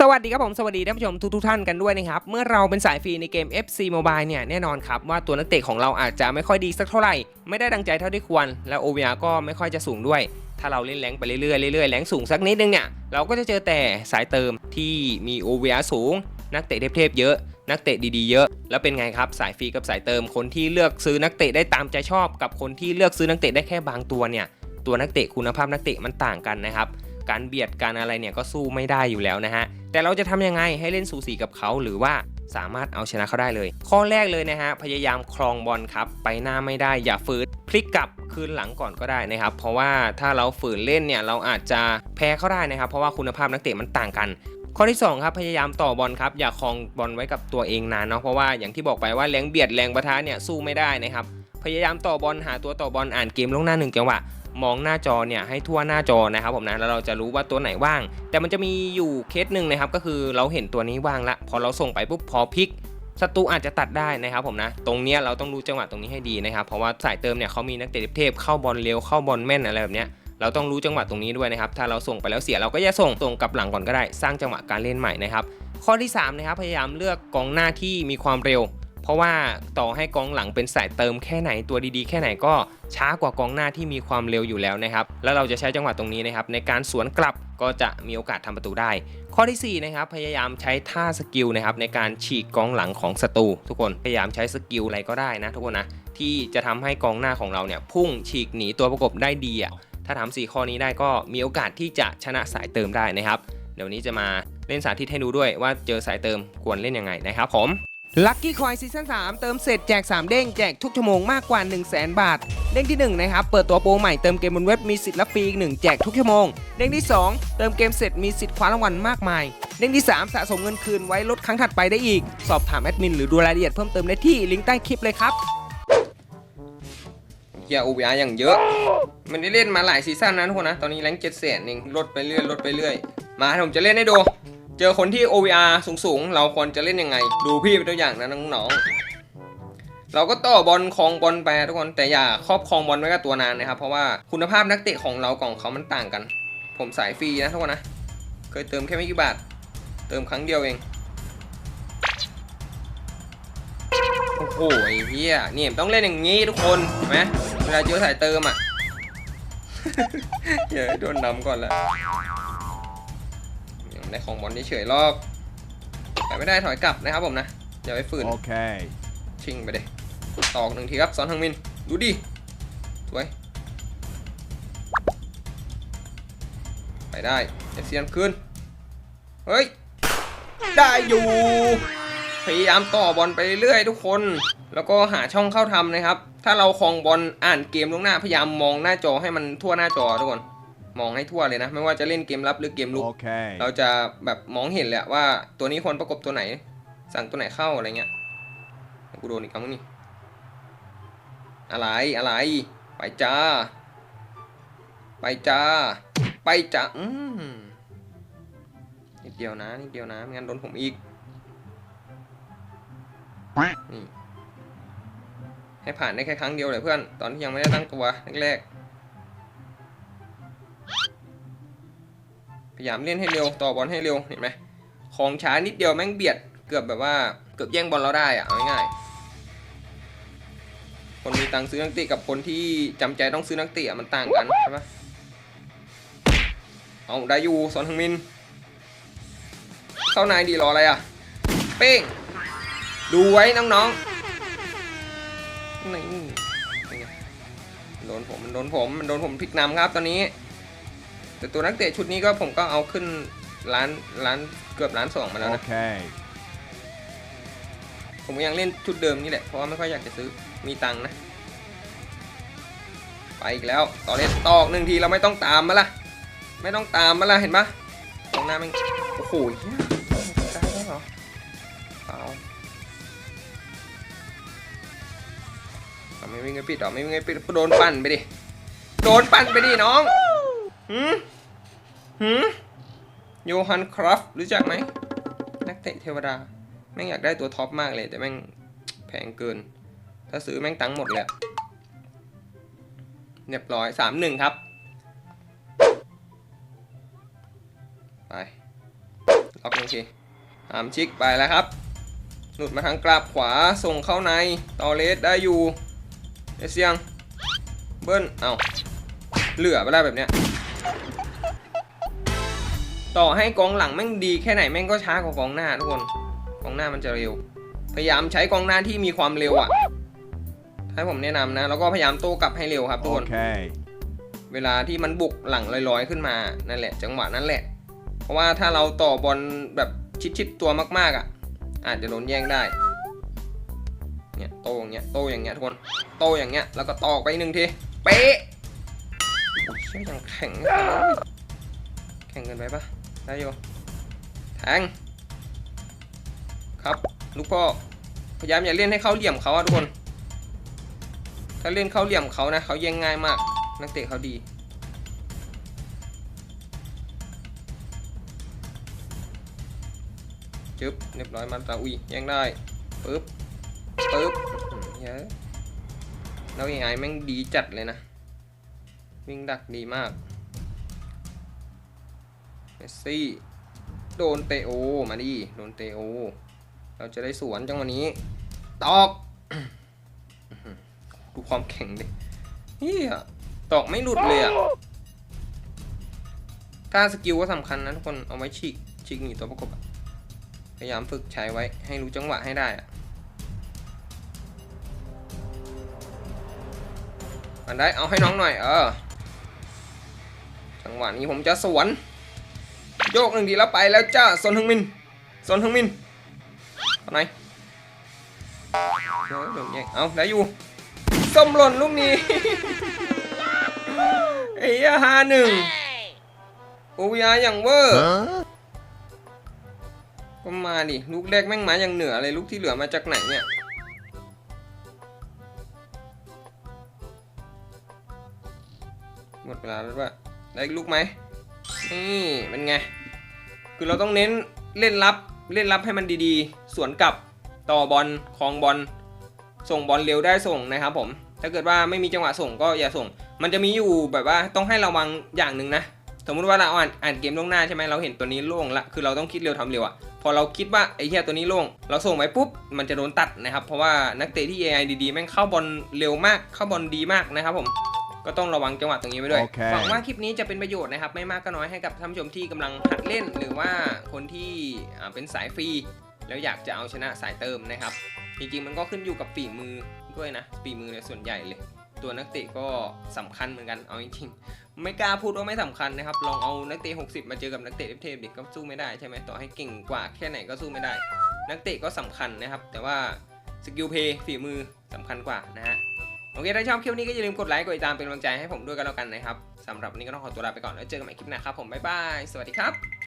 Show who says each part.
Speaker 1: สวัสดีครับผม สวัสดีท่านผู้ชมทุกทท่านกันด้วยนะครับ เมื่อเราเป็นสายฟรีในเกม FC Mobile เนี่ย แน่นอนครับ ว่าตัวนักเตะของเราอาจจะไม่ค่อยดีสักเท่าไหร่ ไม่ได้ดังใจเท่าที่ควร และ OVR ก็ไม่ค่อยจะสูงด้วย ถ้าเราเล่นแรงไปเรื่อยๆเรื่อยๆแรงสูงสักนิดนึงเนี่ย เราก็จะเจอแต่สายเติมที่มี OVR สูง นักเตะเทพๆเยอะ นักเตะดีๆเยอะ แล้วเป็นไงครับสายฟรีกับสายเติมคนที่เลือกซื้อนักเตะได้ตามใจชอบ กับคนที่เลือกซื้อนักเตะได้แค่บางตัวเนี่ยตัวนักเตะคุณภาพนักเตะมันต่างกันนะครับ การเบียดการอะไรเนี่ยก็สู้ไม่ได้อยู่แล้วนะฮะ แต่เราจะทำยังไงให้เล่นสูสีกับเขาหรือว่าสามารถเอาชนะเขาได้เลย ข้อแรกเลยนะฮะพยายามครองบอลครับไปหน้าไม่ได้อย่าฝืนพลิกกลับคืนหลังก่อนก็ได้นะครับ เพราะว่าถ้าเราฝืนเล่นเนี่ยเราอาจจะแพ้เขาได้นะครับ เพราะว่าคุณภาพนักเตะมันต่างกันข้อที่2ครับพยายามต่อบอลครับอย่าครองบอลไว้กับตัวเองนานเนาะเพราะว่าอย่างที่บอกไปว่าแรงเบียดแรงประทะเนี่ยสู้ไม่ได้นะครับพยายามต่อบอลหาตัวต่อบอลอ่านเกมล่วงหน้าหนึ่งจังหวะ มองหน้าจอเนี่ยให้ทั่วหน้าจอนะครับผมนะแล้วเราจะรู้ว่าตัวไหนว่าง แต่มันจะมีอยู่เคสหนึ่งนะครับก็คือเราเห็นตัวนี้ว่างละพอเราส่งไปปุ๊บพอพลิกศัตรูอาจจะตัดได้นะครับผมนะตรงเนี้ยเราต้องรู้จังหวะตรงนี้ให้ดีนะครับเพราะว่าสายเติมเนี่ยเขามีนักเตะเทพเข้าบอลเร็วเข้าบอลแม่นอะไรแบบเนี้ยเราต้องรู้จังหวะตรงนี้ด้วยนะครับ ถ้าเราส่งไปแล้วเสียเราก็อย่าส่งส่งกับหลังก่อนก็ได้ สร้างจังหวะการเล่นใหม่นะครับ ข้อที่สามนะครับพยายามเลือกกองหน้าที่มีความเร็ว เพราะว่าต่อให้กองหลังเป็นสายเติมแค่ไหนตัวดีๆ แค่ไหนก็ช้ากว่ากองหน้าที่มีความเร็วอยู่แล้วนะครับ แล้วเราจะใช้จังหวะตรงนี้นะครับในการสวนกลับก็จะมีโอกาสทำประตูได้ ข้อทีสี่4นะครับพยายามใช้ท่าสกิลนะครับในการฉีกกองหลังของศัตรูทุกคนพยายามใช้สกิลอะไรก็ได้นะทุกคนนะที่จะทำให้กองหน้าของเราเนี่ยพุ่งฉีกหนีตัวประกบได้ดีอะถ้าทำสี่ข้อนี้ได้ก็มีโอกาสที่จะชนะสายเติมได้นะครับ เดี๋ยวนี้จะมาเล่นสาธิตให้ดูด้วยว่าเจอสายเติมควรเล่นยังไงนะครับผม ลัคกี้คอยซีซั่น3เติมเสร็จแจก 3 เด้งแจกทุกชั่วโมงมากกว่า 1 0 0 0 0แบาท เด้งที่1นะครับเปิดตัวโปรใหม่เติมเกมบนเว็บมีสิทธิ์รับฟรีอีก1แจกทุกชั่วโมง เด้งที่ 2 เติมเกมเสร็จมีสิทธิ์คว้ารางวัลมากมาย เด้งที่ 3 สะสมเงินคืนไว้ลดครั้งถัดไปได้อีก สอบถามแอดมินหรือดูรายละเอียดเพิ่มเติมได้ที่ลิงก์ใต้คลิปเลยครับเกียร์ OVR อย่างเยอะ มันได้เล่นมาหลายซีซั่นนะทุกคนนะ ตอนนี้แรงเจ็ดแสนเองลดไปเรื่อยลดไปเรื่อย มาผมจะเล่นให้ดู เจอคนที่ OVR สูงๆ เราควรจะเล่นยังไง ดูพี่เป็นตัวอย่างนะน้องๆ เราก็ต่อบอลครองบอลไปทุกคน แต่อย่าครอบครองบอลไว้กับตัวนานนะครับ เพราะว่าคุณภาพนักเตะของเรากับของเขามันต่างกัน ผมสายฟรีนะทุกคนนะ เคยเติมแค่ไม่กี่บาท เติมครั้งเดียวเอง โอ้โหไอ้เหี้ยนี่ต้องเล่นอย่างงี้ทุกคนเห็นไหมเวลาเจอสายเติมอะเดี๋ยวโดนนำก่อนแล้ว ยังได้ของบอลเฉยๆรอบไปไม่ได้ถอยกลับนะครับผมนะอย่าไปฝืน
Speaker 2: Okay.
Speaker 1: ชิงไปเดตอกหนึ่งทีครับสอนทางมินดูดิสวยไปได้เอเซียนคืนเฮ้ยได้อยู่พยายามต่อบอลไปเรื่อยๆทุกคน แล้วก็หาช่องเข้าทำนะครับ ถ้าเราคลองบอลอ่านเกมล่วงหน้าพยายามมองหน้าจอให้มันทั่วหน้าจอทุกคน มองให้ทั่วเลยนะ ไม่ว่าจะเล่นเกมรับหรือเกมลุก
Speaker 2: Okay.
Speaker 1: เราจะแบบมองเห็นแหละว่าตัวนี้ควรประกบตัวไหน สั่งตัวไหนเข้าอะไรเงี้ยกูโดนอีกครั้งนี่อะไรอะไร ไปจ้า ไปจ้า ไปจ้าอืมนิดเดียวนะนิดเดียวนะไม่งั้นโดนผมอีกนี่ให้ผ่านได้แค่ครั้งเดียวเลยเพื่อน ตอนที่ยังไม่ได้ตั้งตัวแรกๆ พยายามเล่นให้เร็วต่อบอลให้เร็วเห็นไหมของช้านิดเดียวแม่งเบียดเกือบแบบว่าเกือบแย่งบอลเราได้อะเอาง่ายๆคนมีตังค์ซื้อนักเตะกับคนที่จำใจต้องซื้อนักเตะมันต่างกันใช่ปะเอาได้อยู่สอนทางมินเข้านายดีรออะไรอะเป้งดูไว้น้องๆนี่เป็นไงโดนผมมันโดนผมมันโดนผมพลิกนำครับตอนนี้ แต่ตัวนักเตะชุดนี้ก็ผมก็เอาขึ้นล้านล้านเกือบล้านสองมาแล้วนะ
Speaker 2: Okay.
Speaker 1: ผมก็ยังเล่นชุดเดิมนี่แหละ เพราะว่าไม่ค่อยอยากจะซื้อมีตังค์นะ ไปอีกแล้วต่อเล่นตอกหนึ่งทีเราไม่ต้องตามมาละไม่ต้องตามมาละเห็นปะตรงหน้ามันโอ้โหเหี้ยได้แล้วเหรอเปล่าเอาไม่วิ่งไงปิดหรอไม่วิ่งไงปิดก็โดนปั่นไปดิโดนปั่นไปดิน้อง หืมหืมโยฮันครัฟรู้จักไหม นักเตะเทวดา แม่งอยากได้ตัวท็อปมากเลย แต่แม่งแพงเกิน ถ้าซื้อแม่งตังค์หมดเลยอะเรียบร้อยสามหนึ่งครับ ไปล็อกหนึ่งทีหามชิกไปแล้วครับ หลุดมาทางกราบขวาส่งเข้าในตอเลสได้อยู่เอเซียง เบิ้ลเอาเหลือไปได้แบบเนี้ย ต่อให้กองหลังแม่งดีแค่ไหนแม่งก็ช้ากว่ากองหน้าทุกคน กองหน้ามันจะเร็ว พยายามใช้กองหน้าที่มีความเร็วอะให้ผมแนะนำนะ แล้วก็พยายามโต้กลับให้เร็วครับทุกคน
Speaker 2: Okay.
Speaker 1: เวลาที่มันบุกหลังลอยๆขึ้นมา นั่นแหละ จังหวะนั้นแหละ เพราะว่าถ้าเราต่อบอลแบบชิดๆตัวมากๆอะ อาจจะโดนแย่งได้ เนี่ยโตอย่างเงี้ย โตอย่างเงี้ยทุกคน โตอย่างเงี้ย แล้วก็ตอกไปหนึ่งที เป๊ะ โอ้ยเชี่ยยังแข็งเลยแข็งเกินไปปะได้อยู่แทง ครับ ลูกพ่อ พยายามอย่าเล่นให้เขาเหลี่ยมเขาอะทุกคน ถ้าเล่นเข้าเหลี่ยมเขานะเขาแย่งง่ายมาก นักเตะเขาดีจึ๊บเรียบร้อยมาตาอุยย่งได้ปึ๊บปึ๊บอื้อหือเฮ้ยแล้วยังไงแม่งดีจัดเลยนะ วิ่งดักดีมากเมสซี่โดนเตโอ มาดิโดนเตโอ เราจะได้สวนจังหวะนี้ ตอก ดูความแข็งดิเฮียตอกไม่หลุดเลยอะถ้าสกิลก็สำคัญนะทุกคนเอาไว้ฉีกฉีกหนีตัวประกบพยายามฝึกใช้ไว้ให้รู้จังหวะให้ได้อะอันได้เอาให้น้องหน่อยเออ งหวะนี้ผมจะสวน โยกหนึ่งทีแล้วไปแล้วจ้าซนฮึงมินซนฮึงมินเอาไหนเดี๋ยวเดี๋ยวแย่งเอาได้อยู่ส้มหล่นลูกนี้ไอ้ยาฮาหนึ่งโอวีอาอย่างเวอร์
Speaker 2: Huh?
Speaker 1: ก็มาดิลูกแรกแม่งมาอย่างเหนือเลยลูกที่เหลือมาจากไหนเนี่ยหมดเวลาแล้วว่า ได้ลูกไหมนี่เป็นไง คือเราต้องเน้นเล่นรับเล่นรับให้มันดีๆ สวนกลับต่อบอลคลองบอลส่งบอลเร็วได้ส่งนะครับผม ถ้าเกิดว่าไม่มีจังหวะส่งก็อย่าส่ง มันจะมีอยู่แบบว่าต้องให้ระวังอย่างหนึ่งนะ สมมุติว่าเราอ่านอ่านเกมล่วงหน้าใช่ไหมเราเห็นตัวนี้โล่งละ คือเราต้องคิดเร็วทำเร็วอะพอเราคิดว่าไอ้เหี้ยตัวนี้โล่ง เราส่งไปปุ๊บ มันจะโดนตัดนะครับ เพราะว่านักเตะที่ AI ดีๆ แม่งเข้าบอลเร็วมาก เข้าบอลดีมากนะครับผม ก็ต้องระวังจังหวะตรงนี้ไว้ด้วย
Speaker 2: โอเค
Speaker 1: หวังว่าคลิปนี้จะเป็นประโยชน์นะครับ ไม่มากก็น้อยให้กับท่านผู้ชมที่กำลังหัดเล่น หรือว่าคนที่อ่าเป็นสายฟรี แล้วอยากจะเอาชนะสายเติมนะครับ จริงๆมันก็ขึ้นอยู่กับฝีมือด้วยนะฝีมือเนี่ยส่วนใหญ่เลย ตัวนักเตะก็สำคัญเหมือนกันเอาจริงๆไม่กล้าพูดว่าไม่สำคัญนะครับ ลองเอานักเตะ 60 มาเจอกับนักเตะเทพๆเด็กก็สู้ไม่ได้ใช่ไหมต่อให้เก่งกว่าแค่ไหนก็สู้ไม่ได้ นักเตะก็สำคัญนะครับ แต่ว่าสกิลเพย์ฝีมือสำคัญกว่านะฮะ โอเคถ้าชอบคลิปนี้ก็อย่าลืมกดไลค์กดติดตามเป็นกำลังใจให้ผมด้วยกันแล้วกันนะครับสำหรับวันนี้ก็ต้องขอตัวลาไปก่อนแล้วเจอกันใหม่คลิปหน้าครับผมบ๊ายบายสวัสดีครับ